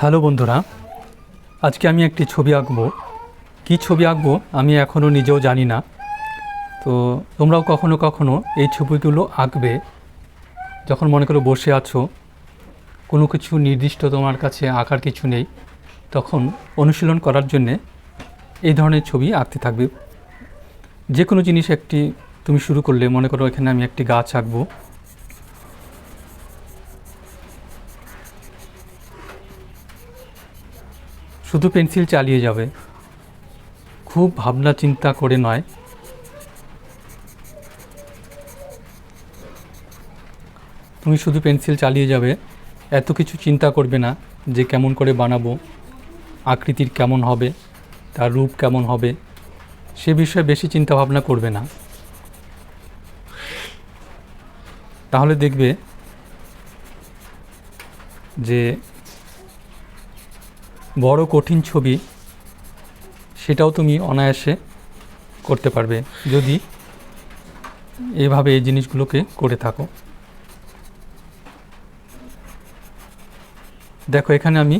Hello বন্ধুরা, আজকে আমি একটি ছবি আঁকবো। কী ছবি আঁকবো আমি এখনও নিজেও জানি না। তো তোমরাও কখনো কখনো এই ছবিগুলো আঁকবে। যখন মনে করো বসে আছো, কোনো কিছু নির্দিষ্ট তোমার কাছে আঁকার কিছু নেই, তখন অনুশীলন করার জন্যে এই ধরনের ছবি আঁকতে থাকবে। যে কোনো জিনিস একটি তুমি শুরু করলে, মনে করো এখানে আমি একটি গাছ আঁকবো। শুধু পেন্সিল চালিয়ে যাবে। খুব ভাবনা চিন্তা করে নয়। তুমি শুধু পেন্সিল চালিয়ে যাবে, এত কিছু চিন্তা করবে না যে কেমন করে বানাবো, আকৃতির কেমন হবে, তার রূপ কেমন হবে, সে বিষয়ে বেশি চিন্তা ভাবনা করবে না। তাহলে দেখবে যে বড় কঠিন ছবি, সেটাও তুমি অনায়াসে করতে পারবে যদি এভাবে এই জিনিসগুলোকে করে থাকো। দেখো, এখানে আমি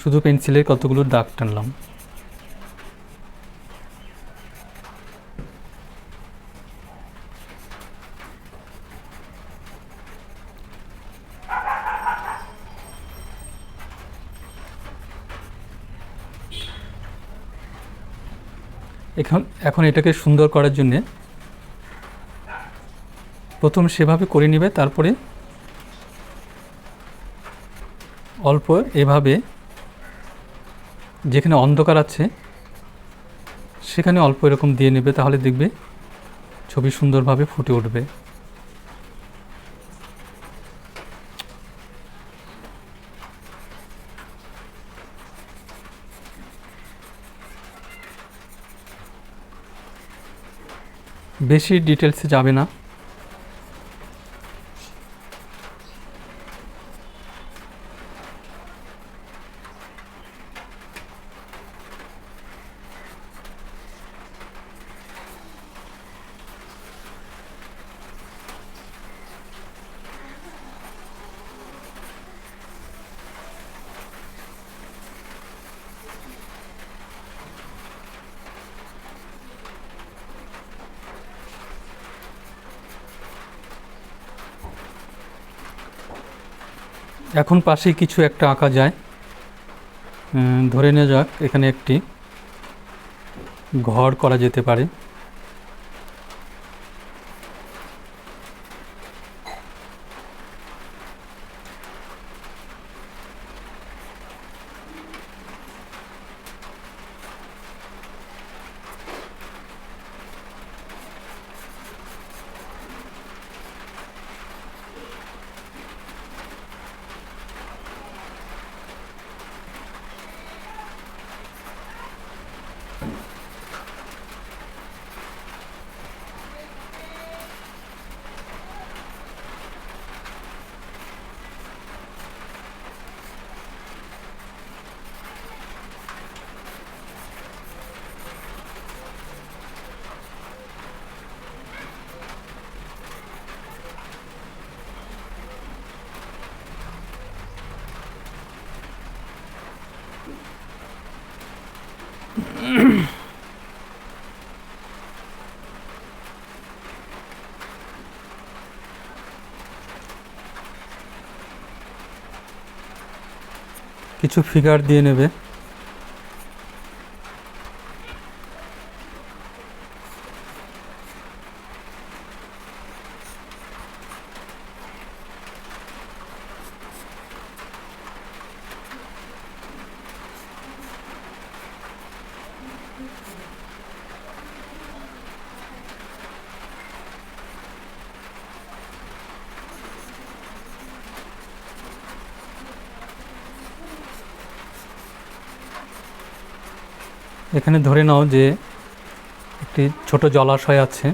শুধু পেন্সিলের কতগুলো দাগ টানলাম। এখন এখন এটাকে সুন্দর করার জন্যে প্রথম সেভাবে করে নেবে, তারপরে অল্প এভাবে যেখানে অন্ধকার আছে, সেখানে অল্প এরকম দিয়ে নেবে, তাহলে দেখবে ছবি সুন্দরভাবে ফুটে উঠবে। বেশি ডিটেলসে যাবে না। এখন পাশে কিছু একটা আঁকা যায়। ধরে নেওয়া যাক, এখানে একটি ঘর করা যেতে পারে। কিছু ফিগার দিয়ে নেবে। এখানে ধরে নাও যে একটি ছোট জলাশয় আছে।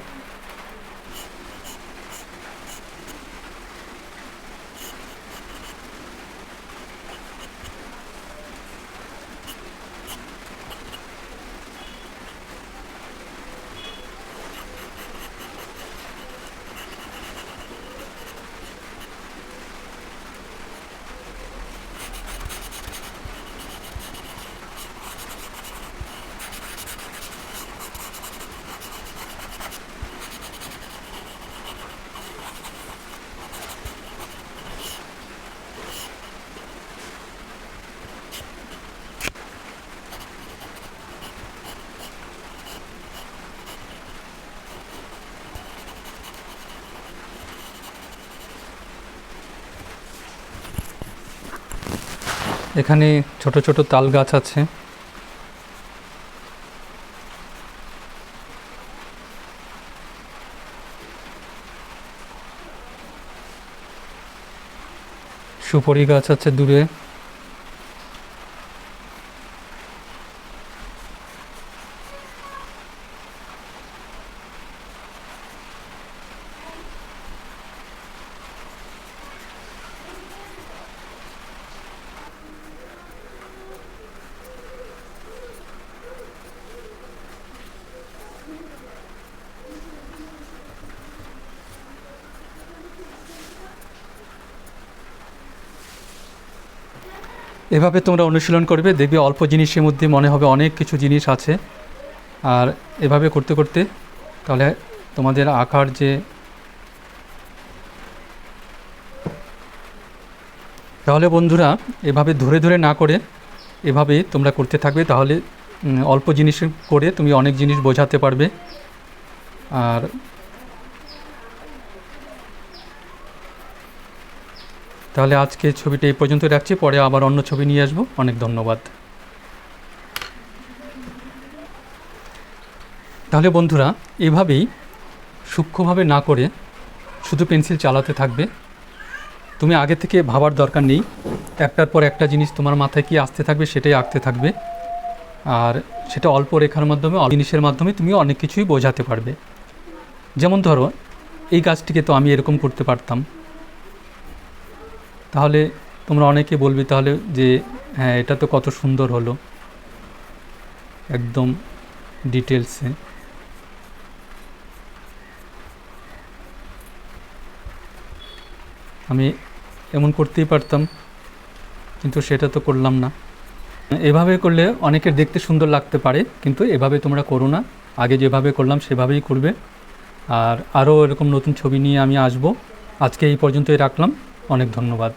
এখানে ছোট ছোট তাল গাছ আছে। সুপারি গাছ আছে দূরে। এভাবে তোমরা অনুশীলন করবে, দেখবে অল্প জিনিসের মধ্যে মনে হবে অনেক কিছু জিনিস আছে। আর এভাবে করতে করতে তাহলে তোমাদের আঁকার যে তাহলে বন্ধুরা, এভাবে ধরে ধরে না করে এভাবে তোমরা করতে থাকবে, তাহলে অল্প জিনিস করে তুমি অনেক জিনিস বোঝাতে পারবে। আর তাহলে আজকে ছবিটা এই পর্যন্ত রাখছি, পরে আবার অন্য ছবি নিয়ে আসব। অনেক ধন্যবাদ। তাহলে বন্ধুরা, এভাবেই সূক্ষ্মভাবে না করে শুধু পেন্সিল চালাতে থাকবে। তুমি আগে থেকে ভাবার দরকার নেই। একটার পর একটা জিনিস তোমার মাথায় কি আসতে থাকবে সেটাই আঁকতে থাকবে। আর সেটা অল্প রেখার মাধ্যমে, অল্প জিনিসের মাধ্যমে তুমি অনেক কিছুই বোঝাতে পারবে। যেমন ধরো, এই গাছটিকে তো আমি এরকম করতে পারতাম। তাহলে তোমরা অনেকে বলবে তাহলে যে হ্যাঁ এটা তো কত সুন্দর হলো। একদম ডিটেলসে আমি এমন করতেই পারতাম, কিন্তু সেটা তো করলাম না। এভাবে করলে অনেকের দেখতে সুন্দর লাগতে পারে, কিন্তু এভাবে তোমরা করো না। আগে যেভাবে করলাম, সেভাবেই করবে। আর আরও এরকম নতুন ছবি নিয়ে আমি আসব। আজকে এই পর্যন্তই রাখলাম। অনেক ধন্যবাদ।